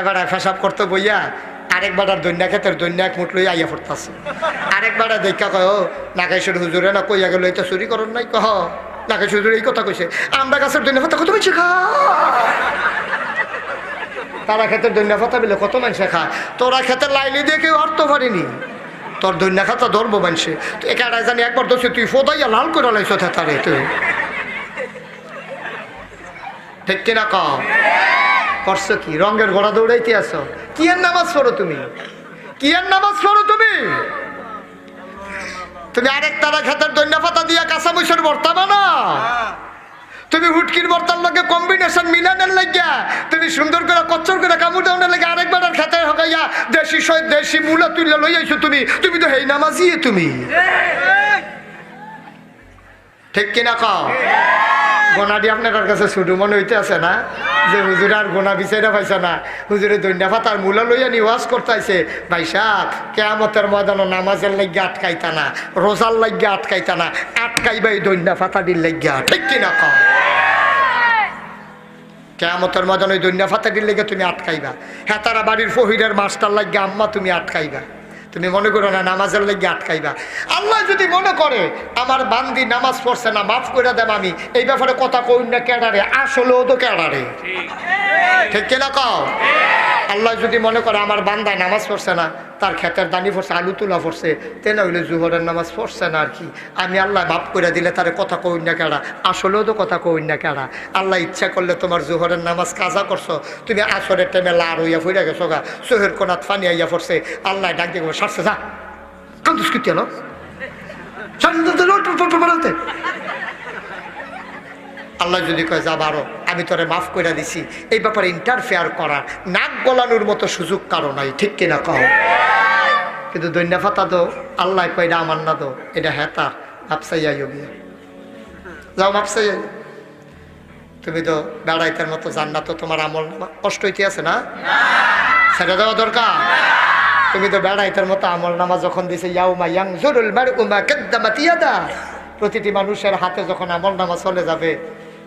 এবার ফেসাব করতে বইয়া আরেকবার আর দৈন্যা ক্ষেতের দৈন্যা এক মুঠ লই আইয়া পড়তাছে আরেকবার আর দেখা কয় নাগেশ্বর হুজুরে না কইয়া গেল এটা চুরি করন নাই কহ। নাগেশ্বর হুজুর এই কথা কইছে, আমরা গাছের দৈন্যা কত বেশি খা তারা ক্ষেতের দৈন্যা পাতা বিলে, কত মানুষে খায়? তোরা ক্ষেতের লাইনে দিয়ে কেউ অর্থ পারিনি। তোর দৈন্যা খাতা ধরবো মানুষে। তো একা জানি একবার দোষে তুই ফোদাইয়া লাল করে লাইছ তারে তুই। ঠিক কিনা ক করছ কি? রঙের ঘোড়া দৌড়াইতে আসো কি আর নামাজ পড়ো তুমি? কি আর নামাজ পড়ো তুমি? তুমি আরেক তারা খেতের দৈন্য পাতা দিয়া কাঁচা মুসের ভর্তা বানা? তুমি হুটকির ভর্তার লগে কম্বিনেশন মিলানের লাগিয়া তুমি সুন্দর করে কচ্চর করে কামড় দেওয়ার লাগে আরেকবার আর খেতে হকাইয়া দেশি সই দেশি মূলা তুলে লই আইছো তুমি। তুমি তো হেই নামাজি তুমি। ঠিক কিনা কও? গোনাটি আপনার কাছে ছুটু মনে হইতে আছে না? যে হুজুর আর গোনা বিচাইরা পাইছে না। হুজুরে দৈন্যা ফাতার মূলা লইয়া নি ওয়াজ করতেছে ভাই সাহ, কেয়ামতের ময়দান নামাজের লাগিয়া আটকাইতা না, রোজার লাগিয়া আটকাইতা না, আটকাইবা এই দৈন্যা ফাতাটির লাগিয়া ঠিক কিনা কও? কেয়ামতের ময়দান ওই দৈন্যা ফাতাটির লেগে তুমি আটকাইবা। হ্যাঁ তারা বাড়ির ফহিরের মাস্টার লাগিয়া আম্মা তুমি আটকাইবা। তুমি মনে করো না নামাজের লেগে আটকাইবা। আল্লাহ যদি মনে করে আমার বান্দি নামাজ পড়ছে না মাফ করে দেব আমি। এই ব্যাপারে কথা কই না কেডারে আসলেও তো কেডারে। ঠিক। কিনা কও? আল্লাহ যদি মনে করে আমার বান্দায় নামাজ পড়ছে না তার ক্ষেতের দানি পড়ছে আলু তুলা পড়ছে তেনা হইলে জুহরের নামাজ পড়ছে না আর কি আমি আল্লাহ মাফ করে দিলে তারে কথা কই না কেডা আসলেও তো কথা কই না কেডা আল্লাহ ইচ্ছা করলে তোমার জুহরের নামাজ কাজা করছ তুমি আসরের টাইমে লার হইয়া ফুইরা গেছো গা সোহের কোনাত ফানি আইয়া পড়ছে আল্লাহ ডাক দিয়ে সারছে যা কান্দুস কি আল্লাহ যদি কয়, যা বারো, আমি তোরে মাফ করে দিছি। এই ব্যাপারে ইন্টারফেয়ার করার নাক গলানোর মতো সুযোগ কারও নাই, ঠিক কিনা কহ কিন্তু দৈন্য ফাতা দো, আল্লাহ কয়, এটা আমার না দো, এটা হেতা মাপসাইয়া গিয়ে। যাও মাপসাইয়া তুমি তো বেড়াইতের মতো জান্না তো তোমার আমল কষ্ট হইতে আছে না? ছেড়ে দেওয়া দরকার। তুমি তো বেড়াইতের মতো আমল নামা যখন দিছে, ইয়াউমা ইয়াং জরুল মার উমা কেদ্দামাতিয়াদা প্রতিটি মানুষের হাতে যখন আমল নামা চলে যাবে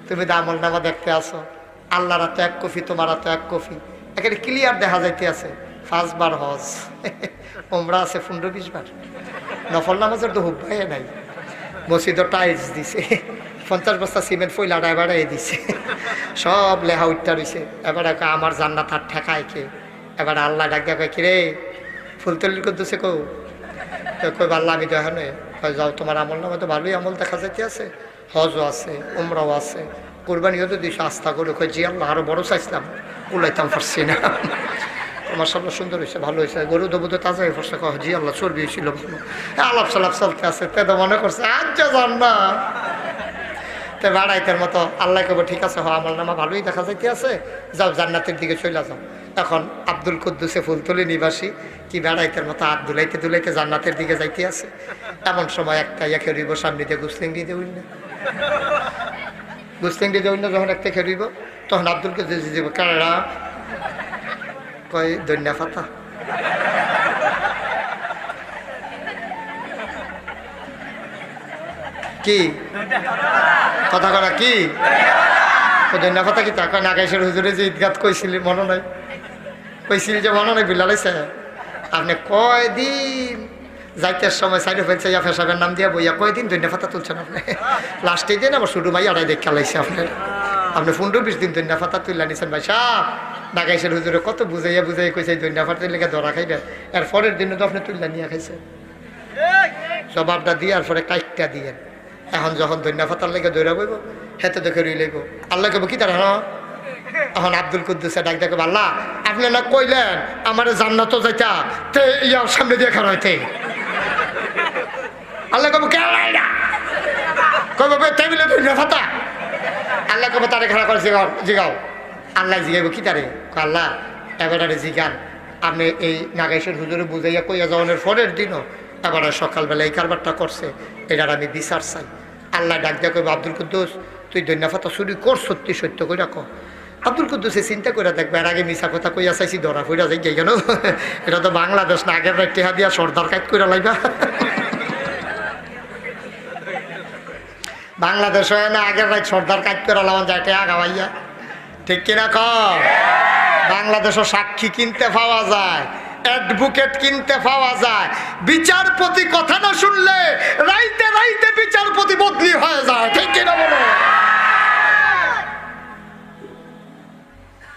তুমি তো আমল নামা দেখতে আসো, আল্লাহর হাতে এক কফি, তোমার হাতে এক কফি। এখানে ক্লিয়ার দেখা যাইতে আছে পাঁচবার হজ। ওমরা আছে পনেরো বিশ বার। নফল নামাজের তো হুব্বাই নাই। মসজিদও টাইলস দিছে। পঞ্চাশ বস্তা সিমেন্ট ফইলাটা এবারে দিছে। সব লেহা উঠতে রয়েছে এবারে আমার জান্নাত আর ঠেকায় কে? এবার আল্লাহ ডাক দেখে কিরে ফুল ফুলতলির করতেছে কৌ তো কই আল্লাহ আমি তো কয়, যাও, তোমার আমল নামে তো ভালোই আমল দেখা যাইতে আছে হজও আছে উমরাও আছে। কোরবানিও তো দিস আস্থা করে কই জি আল্লাহ আরও বড় চাইছিলাম কুলাইতাম পারছি না। সব সুন্দর হয়েছে ভালো হয়েছে। গরু দেবো তো তাজা হয়ে পড়ছে কহ জি আল্লাহ চর্বি হয়েছিল। হ্যাঁ, আলাপ সালাপ চলতে আছে তে তো মনে করছে আচ্ছা যান না তে বাড়াইতের মতো আল্লাহ কবে ঠিক আছে হ আমার নামা ভালোই দেখা যাইতে আছে যাও জান্নাতের দিকে চলে যাও। এখন আব্দুল কুদ্দুসে ফুলতলি নিবাসী কি বেড়াইতের মতো হাত দুলাইতে দুলাইতে জান্নাতের দিকে যাইতে আছে। এমন সময় একটা ইয়াকে রইব সামনে দিয়ে গুসলিং দিয়ে দেউন না গুসলিং দিয়ে যখন একটা খেলিব তখন আব্দুল কুদ্দুস দিব কয় দন্যা ফাতা কি? কথা করা কি? দন্যা ফাতা কি তাকে নাগাইশের হুজুরে যে ঈদগাত কইছিলি, মনে নাই। কইছিল যে মনে নাই বিলালাইছে আপনি কয়দিন যাইতে সময় সাইডে ফেলছে, ইয়া ফেসাবের নাম দিয়া বইয়া কয়দিন দৈন্য ফাতা তুলছেন আপনি? লাস্টে দিন আবার শুরু ভাই আড়াই দেখা লাইছে আপনার। আপনি পনেরো বিশ দিন দৈন্য ফাতা তুললা নিছেন ভাই সাহ নাগাইশের হুজুরে, কত বুঝাইয়া বুঝাই কইছে দৈন্য ফাতার লেগে ধরা খাইবেন। এর পরের দিনে তো আপনি তুললা নিয়ে খাইছেন। জবাবটা দিয়ে আর পরে কাইটটা দিয়ে এখন যখন দৈন্য ফাতার লেগে দৌড়া বইব হেতে দেখে রই লইব আল্লাহ কব কি তারা হ্যাঁ এখন আব্দুল কুদ্দুসে ডাক দেখে আল্লাহ, আপনি না কইলেন, আমার জান্নাত যাইতা, তে ইয়ার সামনে দিয়ে খার হইতে আল্লাহ কব কে কব টেবিলে দৈন্য ফাতা আল্লাহ কব তারে খারাপ করে, জিগাও জিগাও। আল্লাহ জিগাইব, কি তারে? আল্লাহ, এবারে জিগান। আপনি এই নাগেশের হুজুরে বুঝাইয়া কইয়া যাওয়ানোর পরের দিনও এবারে সকালবেলা এই কারবারটা করছে। এটার আমি বিচার চাই। আল্লাহ ডাক দিয়া কইব, আব্দুল কুদ্দুস, তুই দৈন্যফাতা চুরি কর, সত্যি সত্য করে রাখো আব্দুল কুদ্দুসে চিন্তা করে দেখবে, এর আগে মিশা কথা কইয়া চাইছি, ধরা ফইরা যাই কেন? এটা তো বাংলাদেশ না, আগের রাত টেহা দিয়া সর্দার কাজ করে লাইবা। বাংলাদেশ হয় না আগের ভাই সর্দার কাজ করে যাইতে আগা ভাইয়া। ঠিক কিনা ক সাক্ষী কিনতে পাওয়া যায় অ্যাডভোকেট কিনতে পাওয়া যায়। বিচারপতি কথা না শুনলে রাইতে রাইতে বিচারপতি বদলি হয়ে যায়, ঠিক কিনা বলো?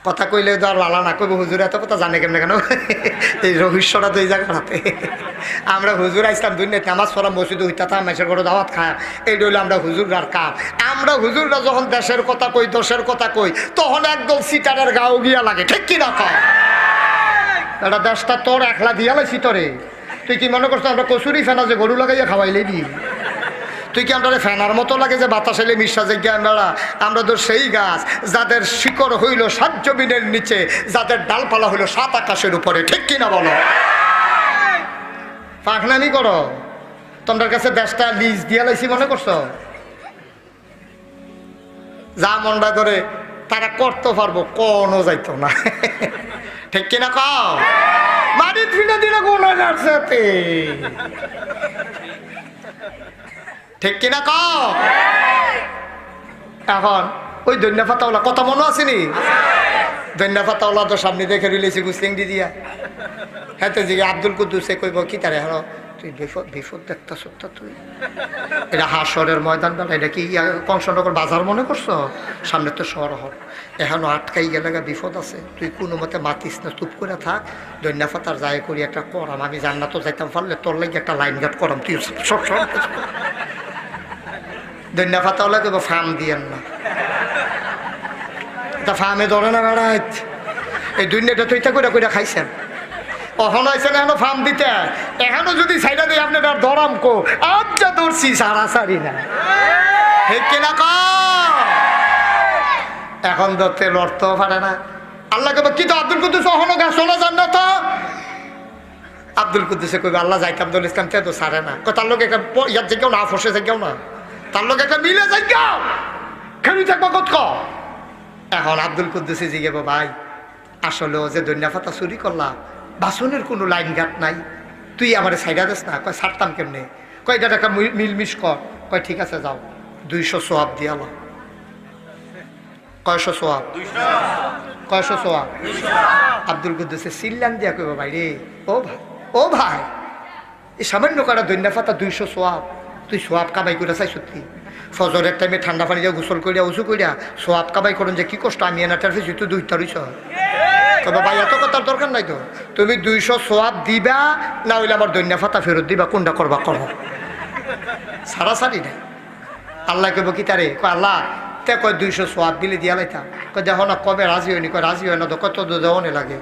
কথা কইলে তো আর লালা না কইব, হুজুর এত কথা জানে কেমনে কেন? এই রহস্যটা তো এই জায়গাটাতে। আমরা হুজুর আসলাম দুনিয়াতে আমার সরা মসজিদ হইতা মেসের করে দাওয়াত খায় এই রইল আমরা হুজুররার কাম আমরা হুজুররা যখন দেশের কথা কই দশের কথা কই, তখন একদম সিটারের গাও গিয়া লাগে। ঠিক কিনা কম এটা দেশটা তোর একলা দিয়ালে তোরে। তুই কি মনে করছ আমরা কচুরি ফেনা যে গরু লাগাইয়া খাওয়াইলে দি? তুই কি আমরা ফেনার মতো লাগে যে বাতাস এলে মিশা যে জ্ঞান আমরা তো সেই গাছ, যাদের শিকড় হইল সাত জমিনের নিচে, যাদের ডালপালা হইল সাত আকাশের উপরে। ঠিক কিনা বলো? পাখনামি করো। তোমার কাছে দেশটা লিজ দিয়া লাইছি মনে করছ? যা মনটা করে, তারা করতে পারব, কোনো যাইতো না। ঠিক কিনা কও? মারি ফিরে দিলে গুণাগার সাথে ঠিক কিনা কও? এখন, ওই দৈন্য ফাতাওলা কথা মনে আসেনি দৈন্য ফাতাওলা তো সামনে দেখে রইলেছি গুসলিং দি দিয়া। হ্যাঁ জিগে আব্দুল কুদ্দুসে কইব, কি তারে হ্যাঁ তুই বিপদ বিপদ দেখতেছ তো তুই? এটা হাসরের ময়দান বেলা, এটা কি কংসনগর বাজার মনে করছ? সামনে তো শহর হর এখনও আটকাই গেলে বিপদ আছে। তুই কোনো মতে মাতিস না, চুপ করে থাক। দৈন্য ফাতার যায় করি একটা করাম, আমি জান্নাতও যাইতাম, পারলে তোর লাগে একটা লাইন গাট করাম। তুই সব সব দৈন্য কেব ফার্ম দিয়েন না। তা ফার্মে ধরে না বেড়াইত। এই দুনিয়াটা তো করে করে খাইছেন। অহন এখনও ফার্ম দিতে। এখনও যদি সাইডা দিয়ে আপনি আর ধরাম কো। আচ্ছা ধরছি, সারা সারি না। কিনা ক এখন ধরতে লড়তেও পারে না। আল্লাহ কবে কি তো আব্দুল কুদ্দুস? অহনো গা, শোনা যান না তো আব্দুল কুদ্দুসে আল্লাহ যাইতাম দল ইসলাম তে তো সারে না। কো তার লোক ইয়ার জায়গাও না, ফসে জায়গাও না। তার লোক একটা মিলে খেলি থাকব কত এখন আব্দুল কুদ্দুসে জিগেব ভাই, আসলে ও যে দৈন্য ফাতা চুরি করলাম বাসনের কোনো লাইন ঘাট নাই। তুই আমার সাইডা দিস না। কয়, ছাড়তাম কেমনে? কয়, এটা একটা মিল- মিলমিশ কর। কয়, ঠিক আছে, যাও। দুইশো সোয়াব দিয়াল কয়শো সোয়াব? কয়শো সোয়াব? আব্দুল কুদ্দুসে সিল্লান দিয়া কইব, ভাই রে, ও ভাই ও ভাই, এই সামান্য কাটা দৈন্য ফাতা দুইশো সোয়াব। তুই সোয়াব কামাই করে চাই সত্যি। ফজরের টাইমে ঠান্ডা পানি দিয়ে গোসল করিয়া উঁচু করিয়া সোয়াব কামাই করুন যে কি কষ্ট, আমি এনাটার ফেসি, তুই দুইটা রইছ। তবে ভাই এত কথার দরকার নাই তো। তুমি দুইশো সোয়াব দিবা, না হইলে আমার দৈন্য ফাতা ফেরত দিবা, কোনটা করবা করো। সারাসারি নাই। আল্লাহ কইব কি তারে? কয়, আল্লাহ, তে কয়, দুইশো সোয়াব দিলে দিয়া লাইতাম কয়, দেখো না, কবে রাজি হয়নি কয়, রাজি হয় না তো, কত দেওয়ানে লাগে।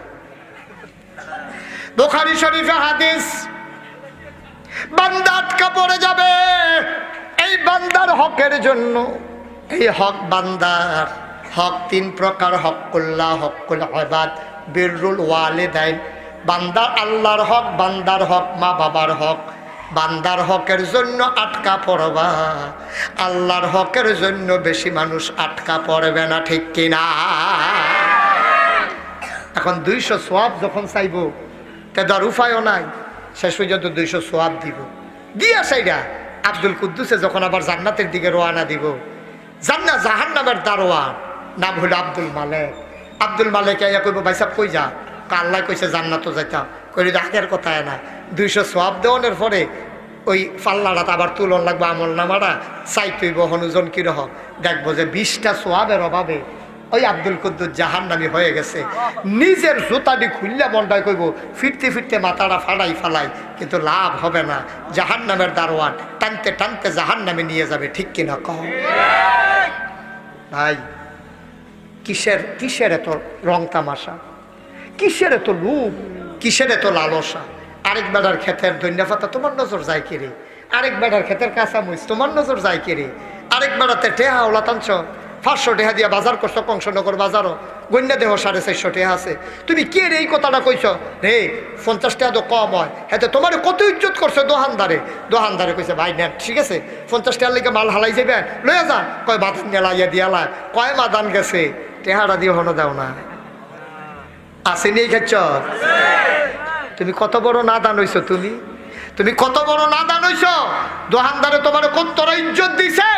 বুখারি শরীফে হাদিস বান্দা আটকা পড়ে যাবে এই বান্দার হকের জন্য। এই হক বান্দার হক তিন প্রকার, হকুল্লাহ, হকুল আবাদ বিরুল ওয়ালে দেন বান্দার আল্লাহর হক, বান্দার হক, মা বাবার হক। বান্দার হকের জন্য আটকা পড়বা। আল্লাহর হকের জন্য বেশি মানুষ আটকা পড়বে না, ঠিক কিনা এখন দুইশো সোয়াব যখন চাইব তে ধর উপায়ও নাই। শেষ পর্যন্ত দুইশো সোয়াব দিব। দিয়া সাইডা আব্দুল কুদ্দুসে যখন আবার জান্নাতের দিকে রোয়ানা দিব, জান্না জাহান নামের দারোয়ান, নাম হলো আব্দুল মালেক। আব্দুল মালেক ইয়া কইব, ভাই সাহেব, কই যা? আল্লাহ কইছে জান্নাতও যাইতাম। কইলে আগের কথা না। দুইশো সোয়াব দেওয়ানোর পরে ওই পাল্লাটা আবার তুলন লাগবে আমল নামারা। চাই তুই বহন ওজন কীরকম? দেখব যে বিশটা সোয়াবের অভাবে ওই আব্দুল কুদ্দুস জাহান নামি হয়ে গেছে। নিজের জুতাটি খুললে মনটাই কইব, ফিরতে ফিরতে মাথাটা ফালাই ফালাই, কিন্তু লাভ হবে না। জাহান নামের দারোয়ান টানতে টানতে জাহান নামে নিয়ে যাবে, ঠিক কিনা কহ ভাই, কিসের কিসের এত রং তামাশা? কিসের এত লুপ? কিসের এত লালসা? আরেক বেড়ার ক্ষেতের ধন্যপাতা তোমার নজর যায় কিরে? আরেক বেড়ার ক্ষেতের কাঁচামরিচ তোমার নজর যায় কিরে? আরেক বেড়াতে টেহা ওলা টানছ পাঁচশো টেহা দিয়া বাজার করছ, কংসনগর বাজারও। গন্যা দেহ সাড়ে চারশো টেহা আছে। তুমি কে রে এই কথাটা কইছ? রে, পঞ্চাশ টাকা তো কম হয়। হ্যাঁ তোমার কত ইজ্জত করছ দোহানদারে? দোহানদারে কইছে, ভাই, নেন, ঠিক আছে? পঞ্চাশ টাকার লেগে মাল হালাই যাবে লইয়া যা। কয় বাদান নেলাইয়া দিয়ালা কয় মাদান গেছে। টেহারা দিয়ে হনো দাও না। আসেনি এই তুমি কত বড় না দান হইছো তুমি? তুমি কত বড় নাদান হইছ? দোকানদারে তোমার কত ইজ্জত দিছে?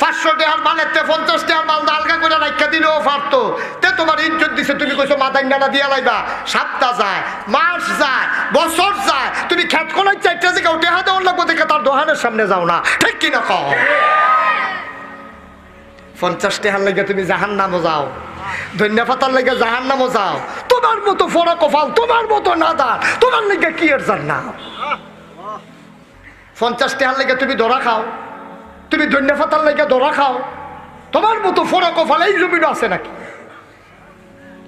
পাঁচশো টাকার মালের তে পঞ্চাশ টাকার মাল আলগা করে রাখা দিলেও পারতো তে তোমার ইজ্জত দিছে, তুমি কইছো মাথায় ডানা দিয়া লাইবা। সপ্তাহ যায়, মাস যায়, বছর যায়। তুমি খেত কলাই চারটা উঠে হাতে ওর লাগবো দেখে তার দোকানের সামনে যাও না। ঠিক কিনা কও? পঞ্চাশ টাকার লেগে তুমি জাহান নামও যাও। ধন্যপাতার লেগে জাহান নামও যাও। তোমার মতো ফোড়া কপাল তোমার মতো নাদার তোমার লেগে কি এর না? পঞ্চাশ টাকার লেগে তুমি ধরা খাও, তুমি ধন্যপাতার লেগে ধরা খাও তোমার মতো ফোড়া কপাল এই জমিনও আছে নাকি?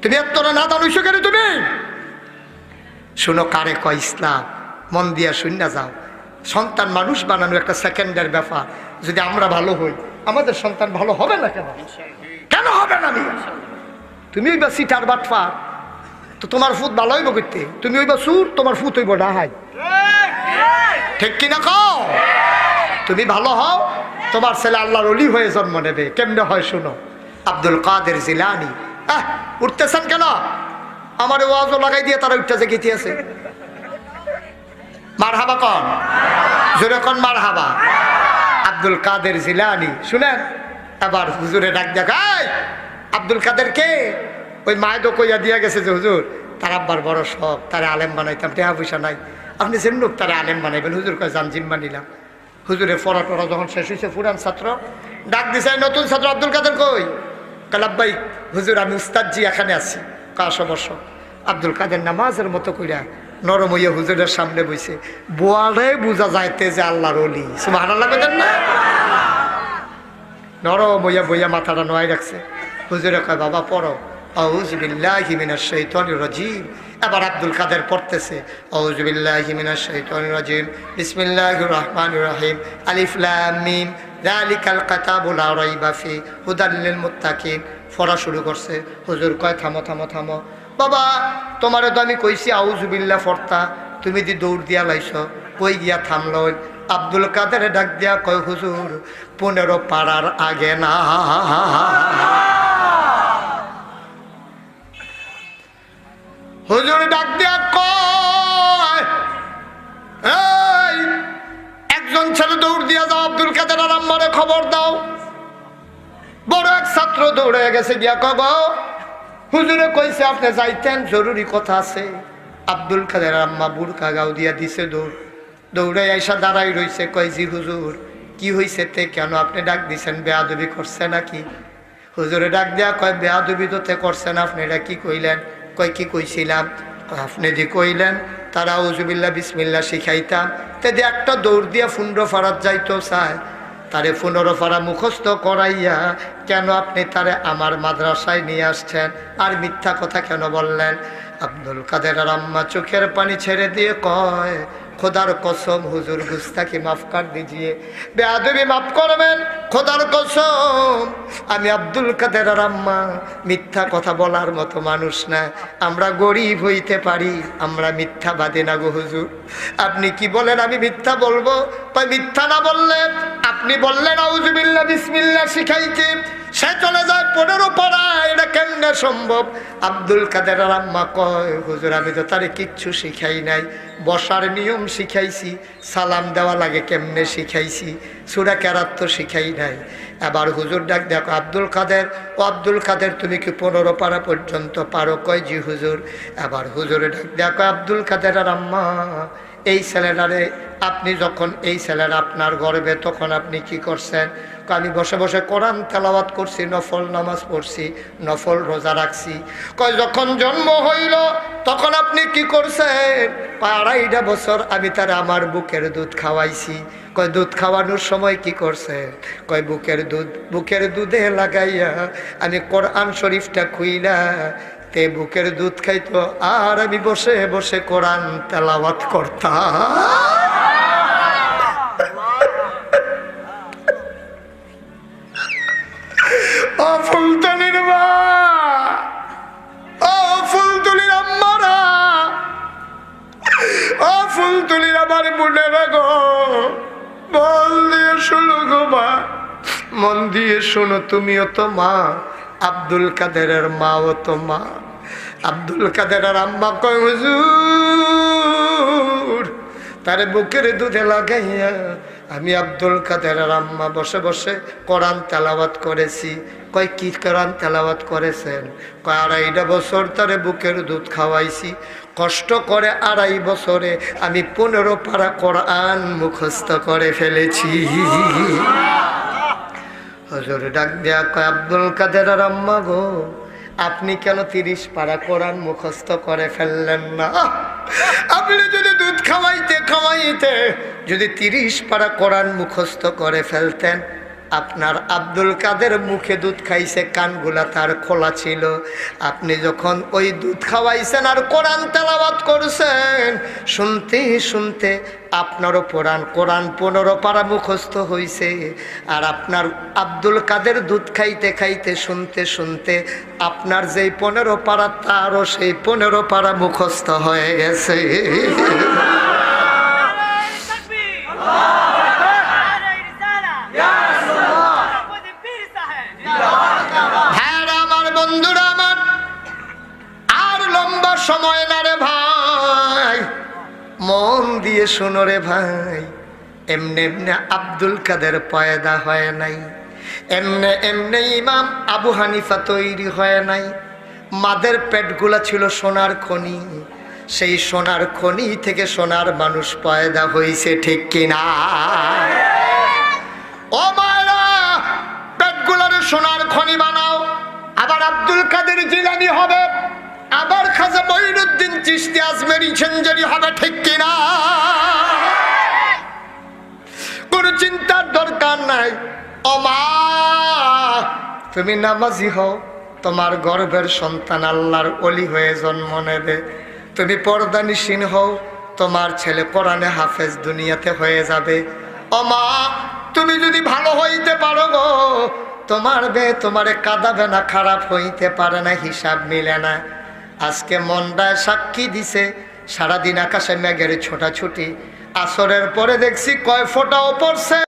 তুমি এত না দানুইছো কেন তুমি? শুনো কারে কয় ইসলাম মন দিয়া শূন্য যাও। সন্তান মানুষ বানানো একটা সেকেন্ডের ব্যাপার। যদি আমরা ভালো হই, আমাদের সন্তান ভালো হবে না কেন? কেন হবে না? তুমি ওইবা সিটার বাটফা তো তোমার ফুট ভালো হইব করতে তুমি ওইবা সুর, তোমার ফুট হইব ডাহাই ঠিক কিনা কও? তুমি ভালো হও? তোমার ছেলে আল্লাহর অলি হয়ে জন্ম নেবে। কেমনে হয় শুনো? আব্দুল কাদের জিলানি। আহ, উঠতেছেন কেন? আমার ওয়াজও লাগাই দিয়ে তারা উঠতেছে গেছিয়েছে মার হাবা কন? জোরে কন মার হাবা আব্দুল কাদের জিলানি। শুনেন? এবার হুজুরে ডাক দেখাই আব্দুল কাদের কে? ওই মায়েদও কইয়া দিয়া গেছে যে, হুজুর, তার আব্বার বড় শখ, তারা আলেম বানাইতাম, টেহা পয়সা নাই। আপনি যেন লোক তারা আলেম বানাইবেন, হুজুর কয়, জান জিম্মা নিলাম। হুজুরে পড়া টড়া যখন শেষ হয়েছে পুরান ছাত্র ডাক দিছে নতুন ছাত্র আব্দুল কাদের কই? কালাব্বাই হুজুর, আমি উস্তাদজি এখানে আছি। কাশ বর্ষ আব্দুল কাদের নামাজের মতো কইরা নরম হইয়া হুজুরের সামনে বইছে, বোয়ালে বোঝা যাইতে যে আল্লাহর অলি সুবাহ আল্লাহ না? নরম হইয়া বইয়া মাথাটা নোয়াই রাখছে। হুজুরে কয়, বাবা, পড়ো। এবার আব্দুল কাদের পড়তেছে আউজবিল্লাহি মিনাশ শাইতানির রাজিম। বিসমিল্লাহির রহমানির রহিম। আলিফ লাম মিম। যালিকাল কিতাবু লা রাইবা ফি। হুদাল লিল মুত্তাকিন। পড়া শুরু করছে। হুজুর কয়, থামো থামো থামো। বাবা, তোমারে তো আমি কইছি আউজবিল্লাহ ফর্তা তুমি দি দৌড় দিয়া লাইছ, কই গিয়া থামলো? আব্দুল কাদের ডাক দিয়া কয়, হুজুর, পনেরো পাড়ার আগে না। হুজুর ডাক দিয়া কয়, এই, একজন ছেলে দৌড় দিয়া যাও, আব্দুল কাদের আর আম্মারে খবর দাও। বড় এক ছাত্র দৌড়ে গেছে গিয়া কব হুজুরে কইছে আপনি যাইতেন, জরুরি কথা আছে। আব্দুল কাদের আম্মা বুড়কা গাও দিয়া দিছে দৌড়। দৌড়ে আইসা দাঁড়াই রইছে, কয়, জি হুজুর, কি হইছে তে কেন আপনি ডাক দিছেন, বেয়াদবি করছে নাকি? হুজুরে ডাক দিয়া কয়, বেয়াদবি তো তে করছেন, আপনি এটা কি কইলেন? কয় কি কইছিলাম? আপনি যে কইলেন, তারা উজুবিল্লা বিসমিল্লা শিখাইতাম তে দিয়ে একটা দৌড় দিয়া ফুন্ড ফারাত যাইতো চায় তারে ফোনর ফারা মুখস্থ করাইয়া কেন আপনি তারে আমার মাদ্রাসায় নিয়ে আসছেন? আর মিথ্যা কথা কেন বললেন? আব্দুল কাদের আম্মা চোখের পানি ছেড়ে দিয়ে কয় খোদার কসম, হুজুর গুস্তাকি মাফ কর দিজিয়ে। বেয়াদবি মাফ করবেন, খোদার কসম। আমি আব্দুল কাদের আম্মা, মিথ্যা কথা বলার মতো মানুষ না। আমরা গরিব হইতে পারি, আমরা মিথ্যাবাদী না গো হুজুর। আপনি কি বলেন আমি মিথ্যা বলব? মিথ্যা না বললে, আপনি বললেন আউজুবিল্লা বিসমিল্লা শিখাইতে। সে চলে যায় পনেরো পাড়া এটা কেমনে সম্ভব? আব্দুল কাদের আম্মা কয়, হুজুর, আমি তো তারে কিচ্ছু শিখাই নাই। বসার নিয়ম শিখাইছি, সালাম দেওয়া লাগে কেমনে শিখাইছি, সুরা কেরাত তো শিখাই নাই। এবার হুজুর ডাক, দেখো, আব্দুল কাদের, ও আব্দুল কাদের, তুমি কি পনেরো পাড়া পর্যন্ত পারো? কয়, জি হুজুর। এবার হুজুরে ডাক, দেখো, আব্দুল কাদের আর আম্মা, এই ছেলেটারে আপনি যখন, এই ছেলেরা আপনার গর্বে তখন আপনি কি করছেন? আমি বসে বসে কোরআন তেলাওয়াত করছি, নফল নামাজ পড়ছি, নফল রোজা রাখছি। কয়, যখন জন্ম হইল, তখন আপনি কি করছেন? আড়াইটা বছর আমি তার আমার বুকের দুধ খাওয়াইছি। কয়, দুধ খাওয়ানোর সময় কি করছে কয়, বুকের দুধ, বুকের দুধে লাগাইয়া আমি কোরআন শরীফটা খুইলা, তে বুকের দুধ খাইতো আর আমি বসে বসে কোরআন তেলাওয়াত করতাম। ফুলতলির মা। ও ফুলতলির আম্মারা। ও ফুলতলির আমার বোনেরা গো। বল দিয়ে শোনো গো মা। মন দিয়ে শোনো, তুমিও তো মা। আব্দুল কাদেরের মাও তো মা। আব্দুল কাদেরের আম্মা কয়, হুজুর। তার বুকের দুধে লাগাইয়া আমি আব্দুল কাদের আম্মা বসে বসে কোরআন তেলাওয়াত করেছি। কয় কি কোরআন তেলাওয়াত করেছেন? কয় আড়াইটা বছর তারে বুকের দুধ খাওয়াইছি। কষ্ট করে আড়াই বছরে আমি পনেরো পারা কোরআন মুখস্থ করে ফেলেছি। হজর ডাক দেয়া কয় আব্দুল কাদের আম্মা গো আপনি কেন তিরিশ পাড়া কোরআন মুখস্থ করে ফেললেন না? আপনি যদি দুধ খাওয়াইতে খাওয়াইতে যদি তিরিশ পাড়া কোরআন মুখস্থ করে ফেলতেন আপনার আব্দুল কাদের মুখে দুধ খাইছে, কানগুলা তার খোলা ছিল। আপনি যখন ওই দুধ খাওয়াইছেন আর কোরআন তেলাবাত করছেন, শুনতে শুনতে আপনারও কোরআন কোরআন পনেরো পারা মুখস্থ হইছে। আর আপনার আব্দুল কাদের দুধ খাইতে খাইতে শুনতে শুনতে আপনার যেই পনেরো পারা তারও সেই পনেরো পারা মুখস্থ হয়ে গেছে। সময় না রে ভাই। মন দিয়ে শোনো রে ভাই, এমনি এমনি আব্দুল কাদের পয়দা হয় নাই। এমনে এমনি ইমাম আবু হানিফা তৈরি হয় নাই। মাদের পেটগুলা ছিল সোনার খনি, সেই সোনার খনি থেকে সোনার মানুষ পয়দা হয়েছে ঠিক কিনা? ও মায়েরা, পেটগুলোর সোনার খনি বানাও, আবার আব্দুল কাদের জিলানি হবে। আবার খাজা মঈনুদ্দিন চিস্তি আজমেরি সেঞ্জারি হবে ঠিক কিনা? কোনো চিন্তার দরকার নাই। ও মা, তুমি নামাজি হও, তোমার গর্ভের সন্তান আল্লাহর অলি হয়ে জন্ম নেবে। তুমি পর্দানিসীন হও, তোমার ছেলে কোরআনে হাফেজ দুনিয়াতে হয়ে যাবে। অমা তুমি যদি ভালো হইতে পারো গো, তোমার বে তোমারে কাঁদাবে না, খারাপ হইতে পারে না, হিসাব মিলে না। আজকে মন্দায় সাক্ষী দিছে সারাদিন আকাশে মেঘের ছোটাছুটি। আসরের পরে দেখছি কয় ফোটাও পড়ছে।